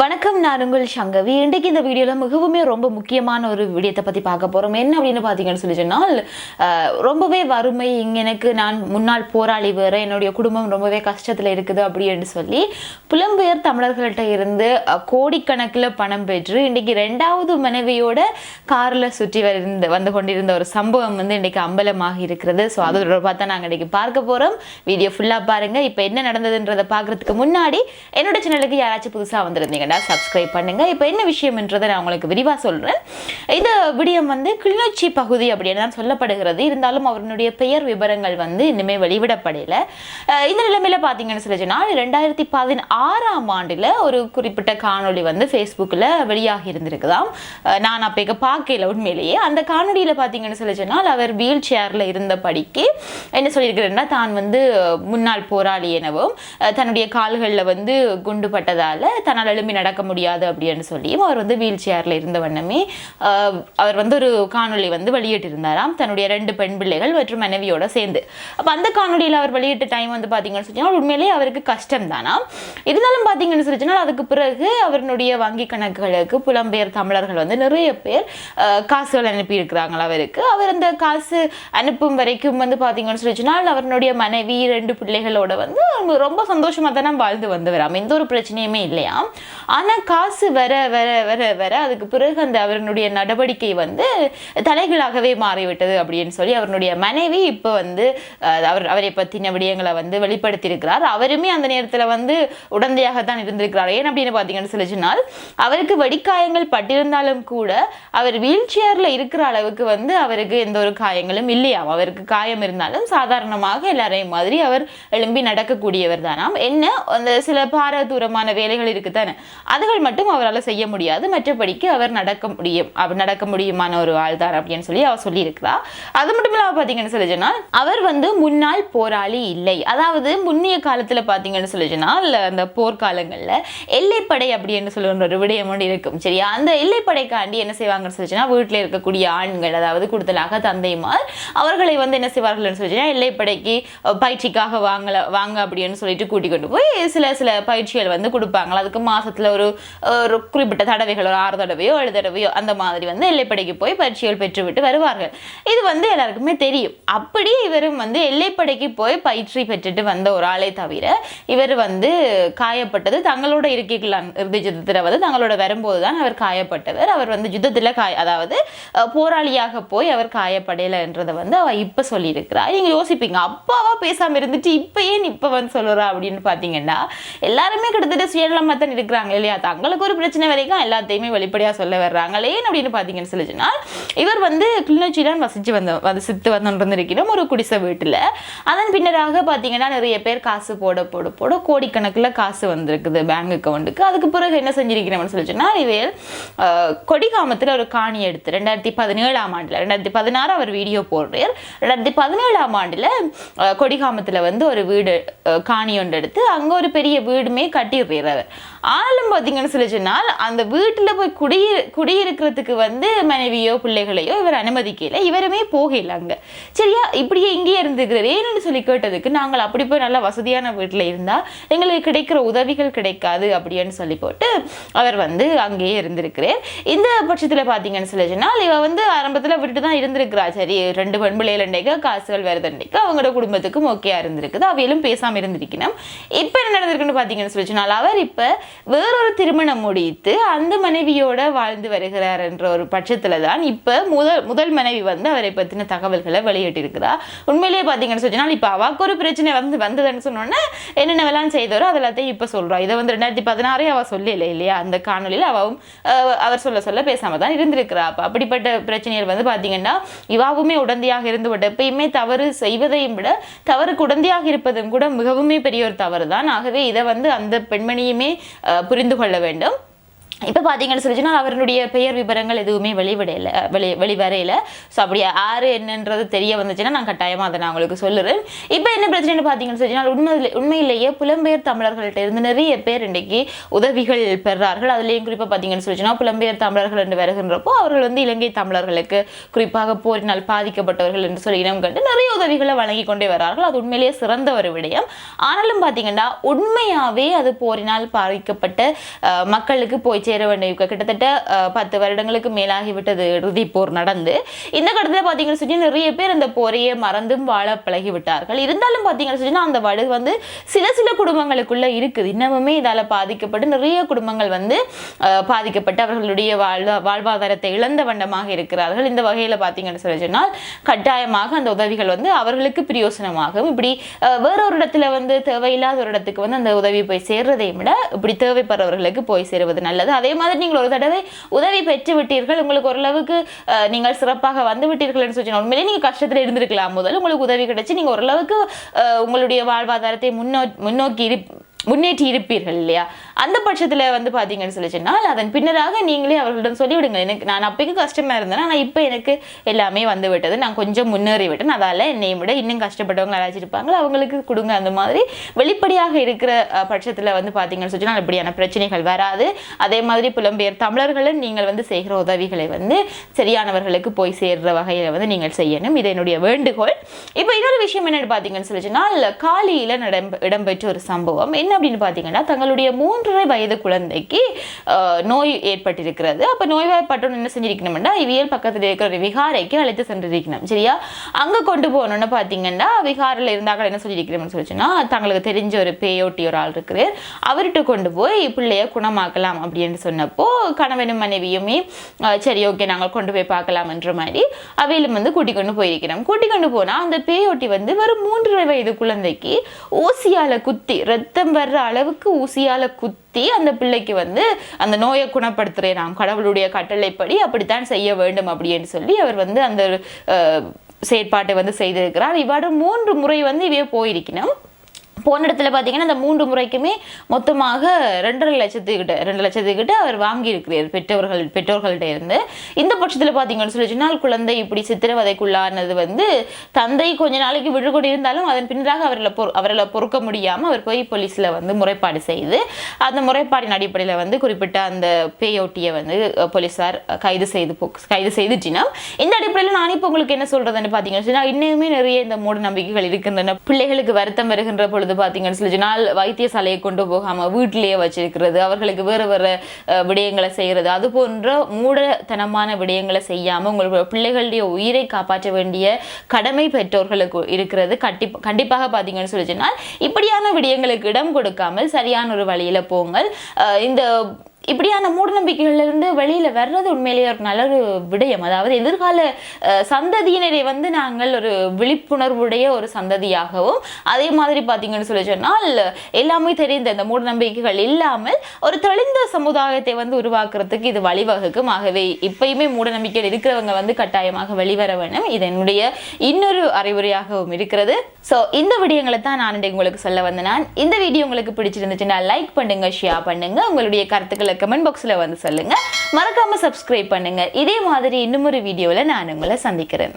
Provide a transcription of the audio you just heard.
வணக்கம் நான் உங்கள் சங்கவி. இன்றைக்கு இந்த வீடியோவில் மிகவுமே ரொம்ப முக்கியமான ஒரு விடயத்தை பற்றி பார்க்க போகிறோம் என்ன அப்படின்னு பார்த்தீங்கன்னு சொல்லி சொன்னால் ரொம்பவே வறுமை இங்கே எனக்கு நான் முன்னாள் போராளி வேறு என்னுடைய குடும்பம் ரொம்பவே கஷ்டத்தில் இருக்குது அப்படின்னு சொல்லி புலம்பெயர் தமிழர்கள்ட்ட இருந்து கோடிக்கணக்கில் பணம் பெற்று இன்றைக்கி ரெண்டாவது மனைவியோட காரில் சுற்றி வந்து வந்து கொண்டிருந்த ஒரு சம்பவம் வந்து இன்றைக்கி அம்பலமாக இருக்கிறது. ஸோ அது தொடர்பாக தான் நாங்கள் இன்றைக்கி பார்க்க போகிறோம் வீடியோ ஃபுல்லாக பாருங்கள் இப்போ என்ன நடந்ததுன்றதை பார்க்குறதுக்கு முன்னாடி என்னோட சேனலுக்கு யாராச்சும் புதுசாக வந்திருந்தீங்கன்னா சப்ஸ்கிரைப் பண்ணுங்க. இப்போ என்ன விஷயம்ன்றதை நான் உங்களுக்கு விரிவாக சொல்கிறேன் இந்த விடயம் வந்து கிளிநொச்சி பகுதி அப்படின்னு தான் சொல்லப்படுகிறது. இருந்தாலும் அவருடைய பெயர் விவரங்கள் வந்து இன்னுமே வெளிவிடப்படலை. இந்த நிலைமையில பார்த்தீங்கன்னு சொல்லி சொன்னால் ரெண்டாயிரத்தி பதினாறாம் ஆண்டில் ஒரு குறிப்பிட்ட காணொளி வந்து ஃபேஸ்புக்கில் வெளியாகி இருந்திருக்குதாம். நான் அப்போ இங்கே பார்க்கல உண்மையிலேயே. அந்த காணொலியில் பார்த்தீங்கன்னு சொல்லி சொன்னால் அவர் வீல் சேரில் இருந்தபடிக்கு என்ன சொல்லியிருக்கிறேன்னா தான் வந்து முன்னாள் போராளி எனவும் தன்னுடைய கால்களில் வந்து குண்டு பட்டதால் தன்னால் எழும்பி நடக்க முடியாது அப்படின்னு சொல்லியும் அவர் வந்து வீல் சேரில் இருந்த வண்ணமே அவர் வந்து ஒரு காணொளி வந்து வெளியிட்டிருந்தாராம். தன்னுடைய ரெண்டு பெண் பிள்ளைகள் மற்றும் மனைவியோட சேர்ந்து. அப்போ அந்த காணொளியில் அவர் வெளியிட்ட டைம் வந்து பார்த்தீங்கன்னு சொன்னால் உண்மையிலேயே அவருக்கு கஷ்டம் தானா இருந்தாலும் பார்த்தீங்கன்னு சொல்லிச்சுனால் அதுக்கு பிறகு அவருடைய வங்கி கணக்குகளுக்கு புலம்பெயர் தமிழர்கள் வந்து நிறைய பேர் காசுகள் அனுப்பியிருக்கிறாங்களா அவருக்கு. அவர் அந்த காசு அனுப்பும் வரைக்கும் வந்து பார்த்தீங்கன்னு சொல்லிச்சுனால் அவருடைய மனைவி ரெண்டு பிள்ளைகளோட வந்து அவங்க ரொம்ப சந்தோஷமாக தானே வாழ்ந்து வந்தவராம். எந்த ஒரு பிரச்சனையுமே இல்லையா ஆனால் காசு வர வர வர வர அதுக்கு பிறகு அந்த அவருடைய நடவடிக்கை வந்து தலைகளாகவே மாறிவிட்டது அப்படின்னு சொல்லி அவருடைய மனைவி இப்போ வந்து அவர் அவரை பற்றின விடயங்களை வந்து வெளிப்படுத்தியிருக்கிறார். அவருமே அந்த நேரத்தில் வந்து உடந்தையாக தான் இருந்திருக்கிறார். ஏன் அப்படின்னு பார்த்தீங்கன்னு சொல்லி சொன்னால் அவருக்கு வெடிக்காயங்கள் பட்டிருந்தாலும் கூட அவர் வீல் சேரில் இருக்கிற அளவுக்கு வந்து அவருக்கு எந்த ஒரு காயங்களும் இல்லையாம். அவருக்கு காயம் இருந்தாலும் சாதாரணமாக எல்லாரையும் மாதிரி அவர் எழும்பி நடக்கக்கூடியவர் தானாம். என்ன அந்த சில பாரதூரமான வேலைகள் இருக்குதானே அதுகள் மட்டும் அவரால் செய்ய முடியாது. மற்றபடிக்கு அவர் நடக்க முடியும். அவர் நடக்க முடியுமான ஒரு ஆள்தான் அப்படின்னு சொல்லி அவர் சொல்லியிருக்கிறா. அது மட்டும் இல்லாமல் பார்த்தீங்கன்னு சொல்லி சொன்னால் அவர் வந்து முன்னாள் போராளி இல்லை. அதாவது முன்னைய காலத்தில் பார்த்தீங்கன்னு சொல்லி சொன்னால் அந்த போர்க்காலங்களில் எல்லைப்படை அப்படின்னு சொல்லுற ஒரு விடயம் ஒன்று இருக்கும். சரியா? அந்த எல்லைப்படைக்காண்டி என்ன செய்வாங்கன்னு சொல்லி வீட்டில் இருக்கக்கூடிய ஆண்கள் அதாவது கூடுதலாக தந்தைமார் அவர்களை வந்து என்ன செய்வார்கள்னு சொல்லி எல்லைப்படைக்கு பயிற்சிக்காக வாங்கல வாங்க அப்படின்னு சொல்லிட்டு கூட்டிக் கொண்டு போய் சில சில பயிற்சிகள் வந்து கொடுப்பாங்களா அதுக்கு மாசத்துல ஒரு ஒரு குறிப்பிட்ட தடவைகள் ஒரு ஆறு தடவையோ ஏழு தடவையோ அந்த மாதிரி வந்து எல்லைப்படைக்கு போய் பயிற்சிகள் பெற்றுவிட்டு வருவார்கள். இது வந்து எல்லாருக்குமே தெரியும். அப்படி இவரும் வந்து எல்லைப்படைக்கு போய் பயிற்சி பெற்றுட்டு வந்த ஒரு ஆளை தவிர இவர் வந்து காயப்பட்டது தங்களோட இருக்கைகள் இறுதி யுத்தத்தில் வந்து தங்களோட வரும்போது தான் அவர் காயப்பட்டவர். அவர் வந்து யுத்தத்தில் காய அதாவது போராளியாக போய் அவர் காயப்படையலைன்றதை வந்து அவ இப்போ சொல்லியிருக்கிறார். நீங்கள் யோசிப்பீங்க அப்பாவா பேசாமல் இருந்துட்டு இப்போ ஏன் இப்போ வந்து சொல்லுறா அப்படின்னு பார்த்தீங்கன்னா எல்லாருமே கிட்டத்தட்ட சுயநலமாக தான் இருக்கிறாங்க. இல்லையா? தங்களுக்கு ஒரு பிரச்சனை வரைக்கும் எல்லாத்தையுமே வெளிப்படையாக சொல்ல வர்றாங்க. ஏன் அப்படின்னு பார்த்தீங்கன்னு சொல்லி சொன்னால் இவர் வந்து கிளிநொச்சியில வசித்து வந்த வசித்து வந்திருக்கிறோம் ஒரு குடிசை வீட்டில். அதன் பின்னராக பார்த்தீங்கன்னா நிறைய பேர் காசு போட போட போட கோடிக்கணக்கில் காசு வந்திருக்குது பேங்க் அக்கௌண்ட்டுக்கு அதுக்கு பிறகு என்ன செஞ்சிருக்கிறோம்னு சொல்லி சொன்னால் இவர் கொடிகாமத்தில் ஒரு காணி எடுத்து ரெண்டாயிரத்தி பதினேழாம் ஆண்டில் ரெண்டாயிரத்தி பதினாறு அவர் வீடியோ போடுறார். ரெண்டாயிரத்தி பதினேழாம் ஆண்டில் கொடிகாமத்தில் வந்து ஒரு வீடு காணி ஒன்று எடுத்து அங்கே ஒரு பெரிய வீடுமே கட்டிடுறார் அவர். ஆனாலும் பார்த்தீங்கன்னு சொல்லி சொன்னால் அந்த வீட்டில் போய் குடியிரு குடியிருக்கிறதுக்கு வந்து மனைவியோ பிள்ளைகளையோ இவர் அனுமதிக்கல. இவருமே போகல அங்கே. சரியா? இப்படியே இங்கேயே இருந்துக்கிறார். ஏன்னு சொல்லி கேட்டதுக்கு நாங்கள் அப்படி போய் நல்ல வசதியான வீட்டில் இருந்தால் எங்களுக்கு கிடைக்கிற உதவிகள் கிடைக்காது அப்படின்னு சொல்லி போட்டு அவர் வந்து அங்கேயே இருந்திருக்கிறார். இந்த பட்சத்தில் பார்த்தீங்கன்னு சொல்லி சொன்னால் இவ வந்து ஆரம்பத்தில் விட்டுட்டு தான் இருந்திருக்கிறா. சரி ரெண்டு பண்புலையில் பிள்ளைகள் காசுகள் வருதுண்டைக்கு அவங்களோட குடும்பத்துக்கும் ஓகேயா இருந்திருக்குது. அவையிலும் பேசாமல் இருந்திருக்கணும். இப்போ என்ன நடந்திருக்குன்னு பார்த்தீங்கன்னு சொல்லி சொன்னால் அவர் இப்போ வேறொரு திருமணம் முடித்து அந்த மனைவியோட வாழ்ந்து வருகிறார் என்ற ஒரு பட்சத்தில் தான் இப்போ முதல் முதல் மனைவி வந்து அவரை பற்றின தகவல்களை வெளியிட்டிருக்கிறார். உண்மையிலேயே பார்த்தீங்கன்னு சொன்னால் இப்போ அவாக்கு ஒரு பிரச்சனை வந்து வந்ததுன்னு சொன்னோன்னே என்னென்னவெல்லாம் செய்தாரோ அதெல்லாத்தையும் இப்போ சொல்கிறா இதை வந்து ரெண்டாயிரத்தி பதினாறே அவள் சொல்லலை இல்லையா? அந்த காணொலியில் அவவும் அவர் சொல்ல சொல்ல பேசாம தான் இருந்திருக்கிறா. அப்போ அப்படிப்பட்ட பிரச்சனைகள் வந்து பார்த்தீங்கன்னா இவாவுமே உடந்தையாக இருந்து விட எப்பயுமே தவறு செய்வதையும் விட தவறுக்கு உடந்தையாக இருப்பதும் கூட மிகவுமே பெரிய ஒரு தவறு தான் ஆகவே இதை வந்து அந்த பெண்மணியுமே அஹ், புரிந்து கொள்ள வேண்டும். இப்போ பார்த்தீங்கன்னு சொல்லிச்சுன்னா அவர்களுடைய பெயர் விவரங்கள் எதுவுமே வெளிவிடையில வெளி வெளிவரையில. ஸோ அப்படி யார் என்னன்றது தெரிய வந்துச்சுன்னா நான் கட்டாயமாக அதை நான் உங்களுக்கு சொல்லுறேன். இப்போ என்ன பிரச்சனைன்னு பார்த்தீங்கன்னு சொல்லிச்சுன்னா உண்மையில் உண்மையிலேயே புலம்பெயர் தமிழர்கள்ட்ட இருந்து நிறைய பேர் இன்றைக்கி உதவிகள் பெறார்கள். அதுலேயும் குறிப்பாக பார்த்தீங்கன்னு சொல்லிச்சுன்னா புலம்பெயர் தமிழர்கள் என்று வருகின்றப்போ அவர்கள் வந்து இலங்கை தமிழர்களுக்கு குறிப்பாக போரினால் பாதிக்கப்பட்டவர்கள் என்று சொல்லி இனம் கண்டு நிறைய உதவிகளை வழங்கி கொண்டே வரார்கள். அது உண்மையிலேயே சிறந்த ஒரு விடயம். ஆனாலும் பார்த்தீங்கன்னா உண்மையாகவே அது போரினால் பாதிக்கப்பட்ட மக்களுக்கு போய் சேர வேண்டிய கிட்டத்தட்ட பத்து வருடங்களுக்கு மேலாகிவிட்டது இறுதி போர் நடந்து. இந்த கட்டத்தில் பார்த்தீங்கன்னு சொல்லி நிறைய பேர் இந்த போரையே மறந்தும் வாழ பழகி விட்டார்கள் இருந்தாலும் பார்த்தீங்கன்னு சொன்னா அந்த வடு வந்து சில சில குடும்பங்களுக்குள்ளே இருக்குது. இன்னமுமே இதால் பாதிக்கப்பட்டு நிறைய குடும்பங்கள் வந்து பாதிக்கப்பட்டு அவர்களுடைய வாழ்வா வாழ்வாதாரத்தை இழந்த வண்ணமாக இருக்கிறார்கள். இந்த வகையில் பார்த்தீங்கன்னு சொல்லி சொன்னால் கட்டாயமாக அந்த உதவிகள் வந்து அவர்களுக்கு பிரயோசனமாகும். இப்படி வேறொரு இடத்துல வந்து தேவையில்லாத ஒரு இடத்துக்கு வந்து அந்த உதவி போய் சேர்றதை விட இப்படி தேவைப்படுறவர்களுக்கு போய் சேருவது நல்லது. அதே மாதிரி நீங்கள் ஒரு தடவை உதவி பெற்று விட்டீர்கள். உங்களுக்கு ஓரளவுக்கு நீங்கள் சிறப்பாக வந்து விட்டீர்கள்னு சொல்லி உண்மையிலேயே நீங்கள் கஷ்டத்தில் இருந்திருக்கலாம். முதல் உங்களுக்கு உதவி கிடைச்சி நீங்கள் ஓரளவுக்கு உங்களுடைய வாழ்வாதாரத்தை முன்னோ முன்னோக்கி இரு முன்னேற்றி இருப்பீர்கள் இல்லையா அந்த பட்சத்தில் வந்து பார்த்தீங்கன்னு சொல்லி சொன்னால் அதன் பின்னராக நீங்களே அவர்களிடம் சொல்லிவிடுங்க எனக்கு நான் அப்போக்கு கஷ்டமாக இருந்தேன். ஆனால் இப்போ எனக்கு எல்லாமே வந்து விட்டது. நான் கொஞ்சம் முன்னேறி விட்டேன். அதால் என்னை விட இன்னும் கஷ்டப்பட்டவங்க யாராச்சும் அவங்களுக்கு கொடுங்க. அந்த மாதிரி வெளிப்படையாக இருக்கிற பட்சத்தில் வந்து பார்த்தீங்கன்னு சொன்னால் இப்படியான பிரச்சனைகள் வராது. அதே மாதிரி புலம்பெயர் தமிழர்களும் நீங்கள் வந்து செய்கிற உதவிகளை வந்து சரியானவர்களுக்கு போய் சேர்ற வகையில் வந்து நீங்கள் செய்யணும். இது என்னுடைய வேண்டுகோள். இப்போ இன்னொரு விஷயம் என்னென்னு பார்த்தீங்கன்னு சொல்லி சொன்னால் காலியில் நடம் இடம்பெற்ற ஒரு சம்பவம். என்ன அப்படின்னு பார்த்தீங்கன்னா தங்களுடைய மூன்றரை வயது குழந்தைக்கு நோய் ஏற்பட்டிருக்கிறது. அப்போ நோய்வாய்ப்பட்டவன் என்ன செஞ்சிருக்கணும்னா இவியல் பக்கத்தில் இருக்கிற ஒரு விகாரைக்கு அழைத்து சென்றிருக்கணும். சரியா? அங்கே கொண்டு போகணும்னு பார்த்தீங்கன்னா விகாரில் இருந்தாக்கள் என்ன சொல்லியிருக்கிறோம்னு சொல்லிச்சுன்னா தங்களுக்கு தெரிஞ்ச ஒரு பேயோட்டி ஒரு ஆள் இருக்கிறார். அவர்கிட்ட கொண்டு போய் பிள்ளைய குணமாக்கலாம் அப்படின்னு சொன்னப்போ கணவனும் மனைவியுமே சரி ஓகே நாங்கள் கொண்டு போய் பார்க்கலாம் என்ற மாதிரி அவையிலும் வந்து கூட்டிக் கொண்டு போயிருக்கிறோம். கூட்டிக் கொண்டு போனால் அந்த பேயோட்டி வந்து வெறும் மூன்றரை வயது குழந்தைக்கு ஊசியால குத்தி ரத்தம் வர்ற அளவுக்கு ஊசியால குத்தி அந்த பிள்ளைக்கு வந்து அந்த நோயை குணப்படுத்துகிறேன் நாம் கடவுளுடைய கட்டளைப்படி அப்படித்தான் செய்ய வேண்டும் அப்படின்னு சொல்லி அவர் வந்து அந்த செயற்பாட்டை வந்து செய்திருக்கிறார். இவ்வாறு மூன்று முறை வந்து இவையே போயிருக்கணும் போன இடத்துல பார்த்தீங்கன்னா அந்த மூன்று முறைக்குமே மொத்தமாக ரெண்டரை லட்சத்துக்கிட்ட ரெண்டு லட்சத்துக்கிட்ட அவர் வாங்கியிருக்கிறார் பெற்றோர்கள் பெற்றோர்கள்ட்ட இருந்து. இந்த பட்சத்தில் பார்த்தீங்கன்னு சொல்லி சொன்னால் குழந்தை இப்படி சித்திரவதைக்குள்ளானது வந்து தந்தை கொஞ்ச நாளைக்கு விடுகொடி இருந்தாலும் அதன் பின்னராக அவர்களை பொறு அவர்களை பொறுக்க முடியாமல் அவர் போய் போலீஸில் வந்து முறைப்பாடு செய்து அந்த முறைப்பாடின் அடிப்படையில் வந்து குறிப்பிட்ட அந்த பேயோட்டியை வந்து போலீஸார் கைது செய்து போ- கைது செய்துட்டினா இந்த அடிப்படையில் நான் இப்போ உங்களுக்கு என்ன சொல்கிறதுன்னு பார்த்தீங்கன்னு சொன்னால் இன்னுமே நிறைய இந்த மூட நம்பிக்கைகள் இருக்கின்றன. பிள்ளைகளுக்கு வருத்தம் வருகின்ற பொழுது பார்த்தீங்கன்னு சொல்லி சொன்னால் வைத்தியசாலையை கொண்டு போகாமல் வீட்டிலேயே வச்சிருக்கிறது அவர்களுக்கு வேறு வேறு விடயங்களை செய்கிறது. அது போன்ற மூடத்தனமான விடயங்களை செய்யாமல் உங்களுடைய பிள்ளைகளுடைய உயிரை காப்பாற்ற வேண்டிய கடமை பெற்றோர்களுக்கு இருக்கிறது. கட்டி கண்டிப்பாக பார்த்தீங்கன்னு சொல்லி சொன்னால் இப்படியான விடயங்களுக்கு இடம் கொடுக்காமல் சரியான ஒரு வழியில் போங்கள். இந்த இப்படியான மூடநம்பிக்கைகள்ல வெளியில் வர்றது உண்மையிலேயே ஒரு நல்ல ஒரு விடயம். அதாவது எதிர்கால சந்ததியினரை வந்து நாங்கள் ஒரு விழிப்புணர்வுடைய ஒரு சந்ததியாகவும் அதே மாதிரி பார்த்தீங்கன்னு சொல்லி சொன்னால் எல்லாமே தெரிந்த இந்த மூடநம்பிக்கைகள் இல்லாமல் ஒரு தெளிந்த சமுதாயத்தை வந்து உருவாக்குறதுக்கு இது வழிவகுக்கும். ஆகவே இப்பயுமே மூடநம்பிக்கையில் இருக்கிறவங்க வந்து கட்டாயமாக வெளிவர வேணும் இது என்னுடைய இன்னொரு அறிவுரையாகவும் இருக்கிறது. ஸோ இந்த விடயங்களை தான் நான் உங்களுக்கு சொல்ல வந்தேன். நான் இந்த வீடியோ உங்களுக்கு பிடிச்சிருந்துச்சுன்னா லைக் பண்ணுங்க ஷேர் பண்ணுங்க. உங்களுடைய கருத்துக்களை கமெண்ட் பாக்ஸில் வந்து சொல்லுங்க. மறக்காம சப்ஸ்கிரைப் பண்ணுங்க. இதே மாதிரி இன்னும் ஒரு வீடியோவில் நான் உங்களை சந்திக்கிறேன்.